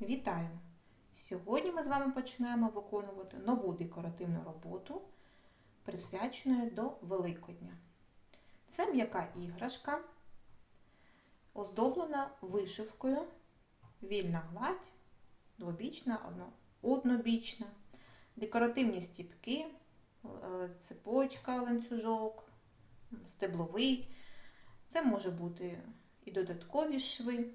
Вітаю! Сьогодні ми з вами починаємо виконувати нову декоративну роботу, присвячену до Великодня. Це м'яка іграшка, оздоблена вишивкою, вільна гладь, двобічна, однобічна, декоративні стіпки, е, цепочка, ланцюжок, стебловий. Це може бути і додаткові шви.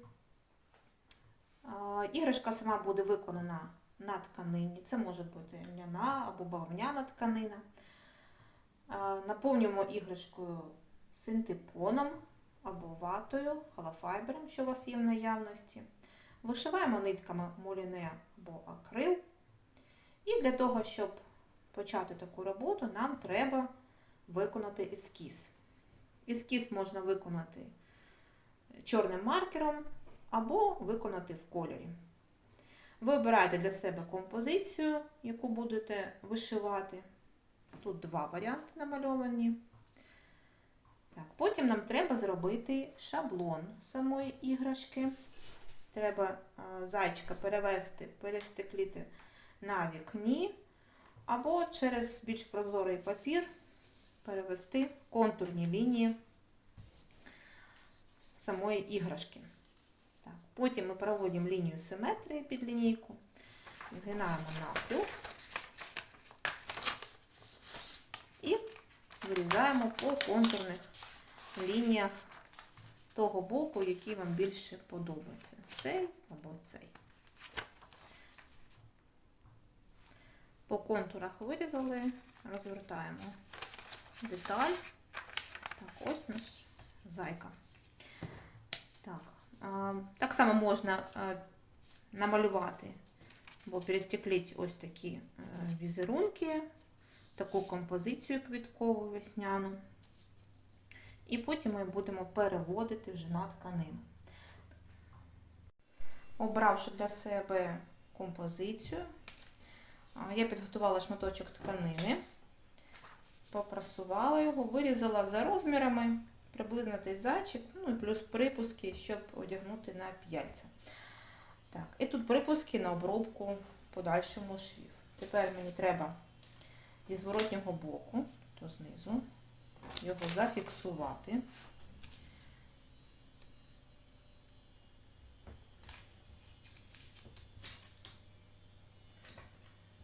Іграшка сама буде виконана на тканині. Це може бути льняна або бавовняна тканина. Наповнюємо іграшкою синтепоном або ватою, холофайбером, що у вас є в наявності. Вишиваємо нитками моліне або акрил. І для того, щоб почати таку роботу, нам треба виконати ескіз. Ескіз можна виконати чорним маркером або виконати в кольорі. Ви обираєте для себе композицію, яку будете вишивати. Тут два варіанти намальовані. Так, потім нам треба зробити шаблон самої іграшки. Треба зайчика перевести, перестекліти на вікні, або через більш прозорий папір перевести контурні лінії самої іграшки. Потім ми проводимо лінію симетрії під лінійку, згинаємо навпіл і вирізаємо по контурних лініях того боку, який вам більше подобається. Цей або цей. По контурах вирізали, розвертаємо деталь. Так, ось наш зайка. Так, так само можна намалювати або перестекліть ось такі е, візерунки, таку композицію квіткову весняну. І потім ми будемо переводити вже на тканину. Обравши для себе композицію, я підготувала шматочок тканини, попрасувала його, вирізала за розмірами приблизно той зайчик, ну і плюс припуски, щоб одягнути на п'яльця. Так, і тут припуски на обробку подальшому швів. Тепер мені треба зі зворотнього боку, то знизу, його зафіксувати.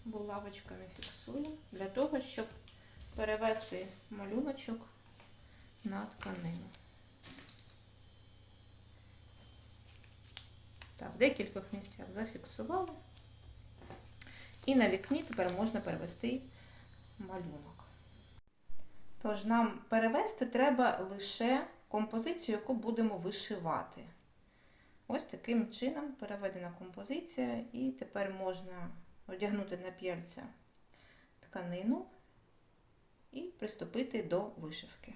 Булавочками фіксую для того, щоб перевести малюночок на тканину. Так, в декількох місцях зафіксували. І на вікні тепер можна перевести малюнок. Тож нам перевести треба лише композицію, яку будемо вишивати. Ось таким чином переведена композиція, і тепер можна одягнути на п'яльця тканину і приступити до вишивки.